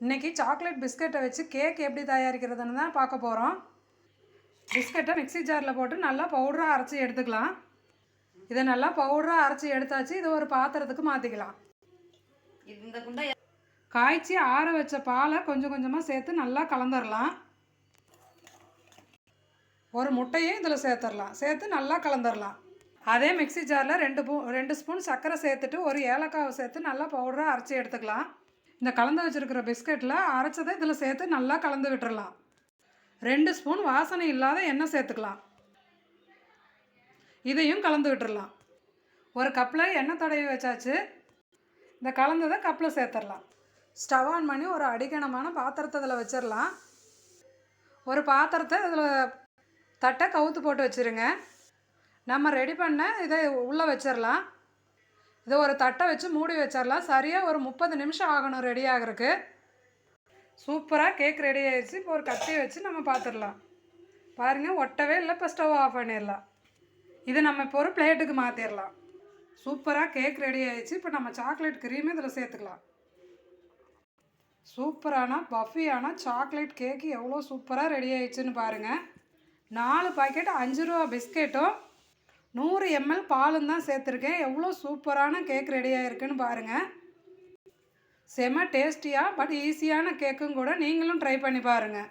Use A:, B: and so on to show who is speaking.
A: இன்றைக்கி சாக்லேட் பிஸ்கட்டை வச்சு கேக் எப்படி தயாரிக்கிறதுன்னு தான் பார்க்க போகிறோம் பிஸ்கட்டை மிக்ஸி ஜாரில் போட்டு நல்லா பவுடராக அரைச்சி எடுத்துக்கலாம். இதை நல்லா பவுடராக அரைச்சி எடுத்தாச்சு இதை ஒரு பாத்திரத்துக்கு மாற்றிக்கலாம்
B: இந்த குண்டா
A: காய்ச்சி ஆற வச்ச பாலை கொஞ்சம் கொஞ்சமாக சேர்த்து நல்லா கலந்துடலாம் ஒரு முட்டையும் இதில் சேர்த்துடலாம் சேர்த்து நல்லா கலந்துடலாம் அதே மிக்ஸி ஜாரில் ரெண்டு பூ ரெண்டு ஸ்பூன் சர்க்கரை சேர்த்துட்டு ஒரு ஏலக்காவை சேர்த்து நல்லா பவுடராக அரைச்சி எடுத்துக்கலாம். இந்த கலந்து வச்சுருக்கிற பிஸ்கட்டில் அரைச்சதை இதில் சேர்த்து நல்லா கலந்து விட்டுறலாம். ரெண்டு ஸ்பூன் வாசனை இல்லாத எண்ணெய் சேர்த்துக்கலாம். இதையும் கலந்து விட்டுடலாம் ஒரு கப்பில் எண்ணெய் தடவி வச்சாச்சு. இந்த கலந்ததை கப்பில் சேர்த்துடலாம் ஸ்டவ் ஆன் பண்ணி ஒரு அடிக்கணமான பாத்திரத்தை இதில் வச்சிடலாம் ஒரு பாத்திரத்தை இதில் தட்டை கவுத்து போட்டு வச்சுருங்க. நம்ம ரெடி பண்ண இதை உள்ளே வச்சிடலாம் இதை ஒரு தட்டை வச்சு மூடி வச்சிடலாம் சரியாக ஒரு முப்பது நிமிஷம் ஆகணும் ரெடி ஆகிறதுக்கு. சூப்பராக கேக் ரெடி ஆயிடுச்சு. இப்போ ஒரு கத்தியை வச்சு நம்ம பார்த்துடலாம் பாருங்கள் ஒட்டவே இல்லை. இப்போ ஸ்டவ் ஆஃப் பண்ணிடலாம் இதை நம்ம இப்போ ஒரு பிளேட்டுக்கு மாற்றிடலாம் சூப்பராக கேக் ரெடி ஆயிடுச்சு. இப்போ நம்ம சாக்லேட் க்ரீமே இதில் சேர்த்துக்கலாம். சூப்பரான பஃபியான சாக்லேட் கேக்கு எவ்வளோ சூப்பராக ரெடி ஆயிடுச்சுன்னு பாருங்கள் நாலு பாக்கெட் அஞ்சு ரூபா பிஸ்கெட்டும் நூறு எம்எல் பாலும் தான் சேர்த்துருக்கேன். எவ்வளோ சூப்பரான கேக் ரெடி ஆகிருக்குன்னு பாருங்கள் செம டேஸ்டியாக பட் ஈஸியான கேக்கும் கூட நீங்களும் ட்ரை பண்ணி பாருங்கள்